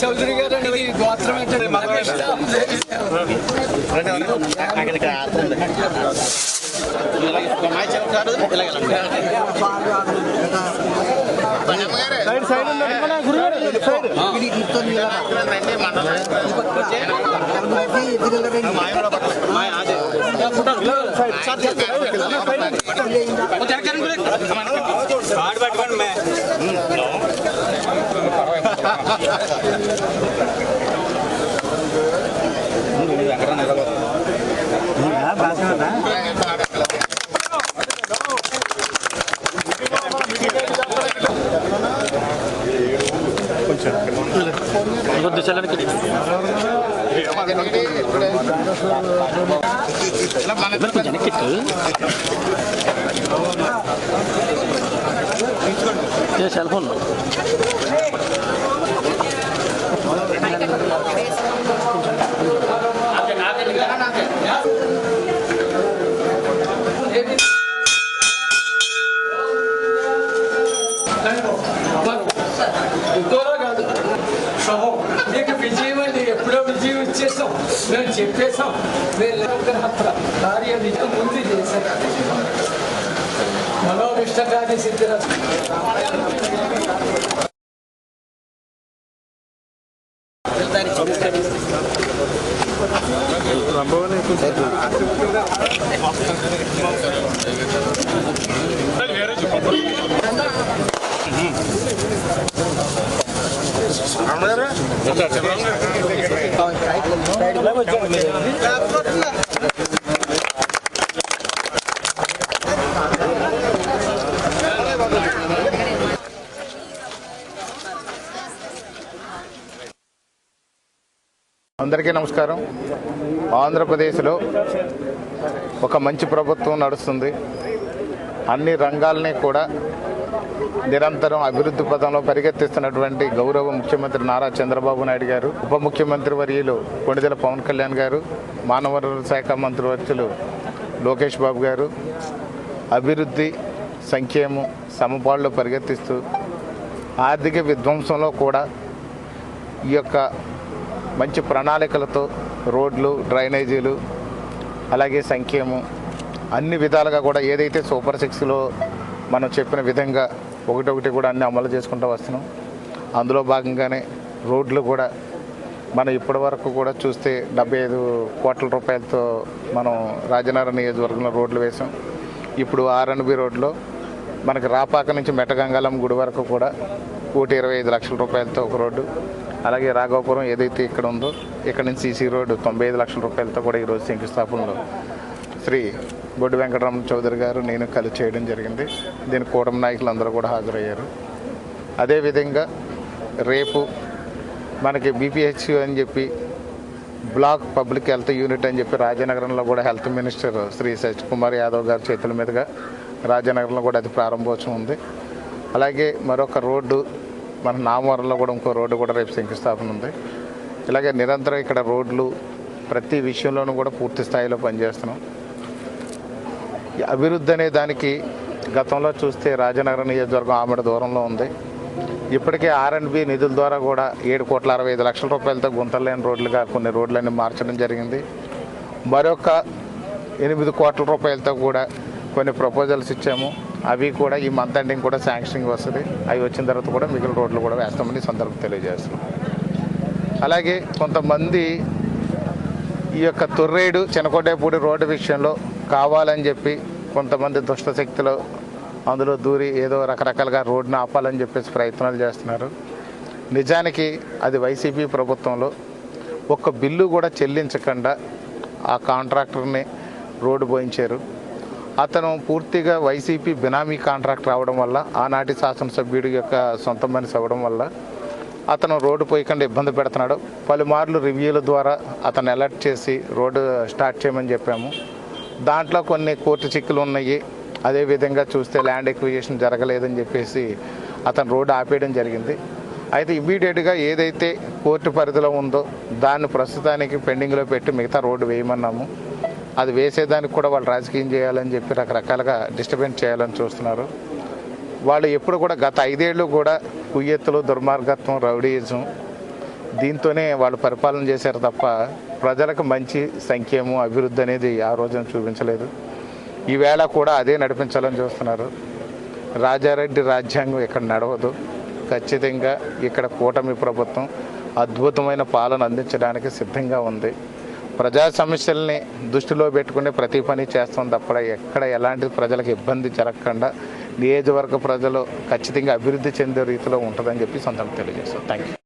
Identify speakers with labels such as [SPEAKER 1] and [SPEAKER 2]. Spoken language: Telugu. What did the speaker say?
[SPEAKER 1] చౌదరి గారు అనేది గోత్రం ఏంటంటే సైడ్ సైడ్ ఉండండి మన గురుగారు సైడ్ ఇది ఇట్లా నిలబడండి మండలం ఈ పక్కన
[SPEAKER 2] ఇది నిలబడండి మాయ మాయ ఆదే ఫోటో సైడ్ సైడ్ సైడ్ ఓ తెరకండి ఆడ పెట్టుకోండి మే కొద్ది చల్లనికి సెల్ ఫోన్ ఇచ్చేసాం మేము చెప్పేసాం మేము కార్య నిజం ముందు చేశాం మనోవిష్ట వేరే చెప్పండి.
[SPEAKER 3] అందరికీ నమస్కారం. ఆంధ్రప్రదేశ్లో ఒక మంచి ప్రభుత్వం నడుస్తుంది. అన్ని రంగాల్ని కూడా నిరంతరం అభివృద్ధి పదంలో పరిగెత్తిస్తున్నటువంటి గౌరవ ముఖ్యమంత్రి నారా చంద్రబాబు నాయుడు గారు ఉప ముఖ్యమంత్రి వర్యులు కొణిదెల పవన్ కళ్యాణ్ గారు మానవ శాఖ మంత్రి వర్యులు లోకేష్ బాబు గారు అభివృద్ధి సంక్షేమం సమపాళ్ళు పరిగెత్తిస్తూ ఆర్థిక విధ్వంసంలో కూడా ఈ యొక్క మంచి ప్రణాళికలతో రోడ్లు డ్రైనేజీలు అలాగే సంక్షేమం అన్ని విధాలుగా కూడా ఏదైతే సూపర్ సిక్స్లో మనం చెప్పిన విధంగా ఒకటొకటి కూడా అన్ని అమలు చేసుకుంటూ వస్తున్నాం. అందులో భాగంగానే రోడ్లు కూడా మనం ఇప్పటి వరకు కూడా చూస్తే డెబ్బై ఐదు కోట్ల రూపాయలతో మనం రాజనగరం నియోజకవర్గంలో రోడ్లు వేసాం. ఇప్పుడు ఆర్ఎన్బి రోడ్లో మనకి రాపాక నుంచి మెట్టగంగాలం గుడి వరకు కూడా కోటి ఇరవై ఐదు లక్షల రూపాయలతో ఒక రోడ్డు. అలాగే రాఘవపురం ఏదైతే ఇక్కడ ఉందో ఇక్కడ నుంచి సీసీ రోడ్డు తొంభై ఐదు లక్షల రూపాయలతో కూడా ఈరోజు శంకుస్థాపనలో శ్రీ బొడ్డు వెంకటరమణ చౌదరి గారు నేను కలిసి చేయడం జరిగింది. దీని కూటమి నాయకులు అందరూ కూడా హాజరయ్యారు. అదేవిధంగా రేపు మనకి బీపీహెచ్యు అని చెప్పి బ్లాక్ పబ్లిక్ హెల్త్ యూనిట్ అని చెప్పి రాజనగరంలో కూడా హెల్త్ మినిస్టర్ శ్రీ సత్ కుమార్ యాదవ్ గారి చేతుల మీదుగా రాజనగరంలో కూడా అది ప్రారంభోత్సవం ఉంది. అలాగే మరొక రోడ్డు మన నామవరంలో కూడా ఇంకో రోడ్డు కూడా రేపు శంకుస్థాపన ఉంది. ఇలాగే నిరంతరం ఇక్కడ రోడ్లు ప్రతి విషయంలోనూ కూడా పూర్తి స్థాయిలో పనిచేస్తున్నాం. అభివృద్ధి అనే దానికి గతంలో చూస్తే రాజనగరం నియోజకవర్గం ఆమెడ దూరంలో ఉంది. ఇప్పటికే ఆర్ఎండ్బి నిధుల ద్వారా కూడా ఏడు కోట్ల అరవై ఐదు లక్షల రూపాయలతో గుంతలేని రోడ్లుగా కొన్ని రోడ్లన్నీ మార్చడం జరిగింది. మరొక ఎనిమిది కోట్ల రూపాయలతో కూడా కొన్ని ప్రపోజల్స్ ఇచ్చాము. అవి కూడా ఈ మంత్ ఎండింగ్ కూడా శాంక్షనింగ్ వస్తుంది. అవి వచ్చిన తర్వాత కూడా మిగిలిన రోడ్లు కూడా వేస్తామని సందర్భం తెలియజేస్తున్నాం. అలాగే కొంతమంది ఈ యొక్క తుర్రేడు చెనకొండేపూడి రోడ్డు విషయంలో కావాలని చెప్పి కొంతమంది దుష్ట శక్తులు అందులో దూరి ఏదో రకరకాలుగా రోడ్ని ఆపాలని చెప్పేసి ప్రయత్నాలు చేస్తున్నారు. నిజానికి అది వైసీపీ ప్రభుత్వంలో ఒక్క బిల్లు కూడా చెల్లించకుండా ఆ కాంట్రాక్టర్ని రోడ్డు పోయించారు. అతను పూర్తిగా వైసీపీ బినామీ కాంట్రాక్టర్ అవడం వల్ల ఆనాటి శాసనసభ్యుడి యొక్క సొంత మనిషి అవ్వడం వల్ల అతను రోడ్డు పోయకుండా ఇబ్బంది పెడుతున్నాడు. పలుమార్లు రివ్యూల ద్వారా అతను అలర్ట్ చేసి రోడ్డు స్టార్ట్ చేయమని చెప్పాము. దాంట్లో కొన్ని కోర్టు చిక్కులు ఉన్నాయి. అదేవిధంగా చూస్తే ల్యాండ్ ఎక్విజేషన్ జరగలేదని చెప్పేసి అతను రోడ్డు ఆపేయడం జరిగింది. అయితే ఇమ్మీడియట్గా ఏదైతే కోర్టు పరిధిలో ఉందో దాన్ని ప్రస్తుతానికి పెండింగ్లో పెట్టి మిగతా రోడ్డు వేయమన్నాము. అది వేసేదానికి కూడా వాళ్ళు రాజకీయం చేయాలని చెప్పి రకరకాలుగా డిస్టర్బెన్స్ చేయాలని చూస్తున్నారు. వాళ్ళు ఎప్పుడు కూడా గత ఐదేళ్ళు కూడా కుయ్యెత్తులు దుర్మార్గత్వం రౌడీయిజం దీంతోనే వాళ్ళు పరిపాలన చేశారు తప్ప ప్రజలకు మంచి సంఖ్యము అభివృద్ధి అనేది ఆ రోజున చూపించలేదు. ఈవేళ కూడా అదే నడిపించాలని చూస్తున్నారు. రాజారెడ్డి రాజ్యాంగం ఇక్కడ నడవదు. ఖచ్చితంగా ఇక్కడ కూటమి ప్రభుత్వం అద్భుతమైన పాలన అందించడానికి సిద్ధంగా ఉంది. ప్రజా సమస్యల్ని దృష్టిలో పెట్టుకునే ప్రతి పని చేస్తాం తప్ప ఎక్కడ ఎలాంటి ప్రజలకు ఇబ్బంది జరగకుండా నియోజకవర్గ ప్రజలు ఖచ్చితంగా అభివృద్ధి చెందే రీతిలో ఉంటుందని చెప్పి సొంతంగా తెలియజేస్తాం. Thank you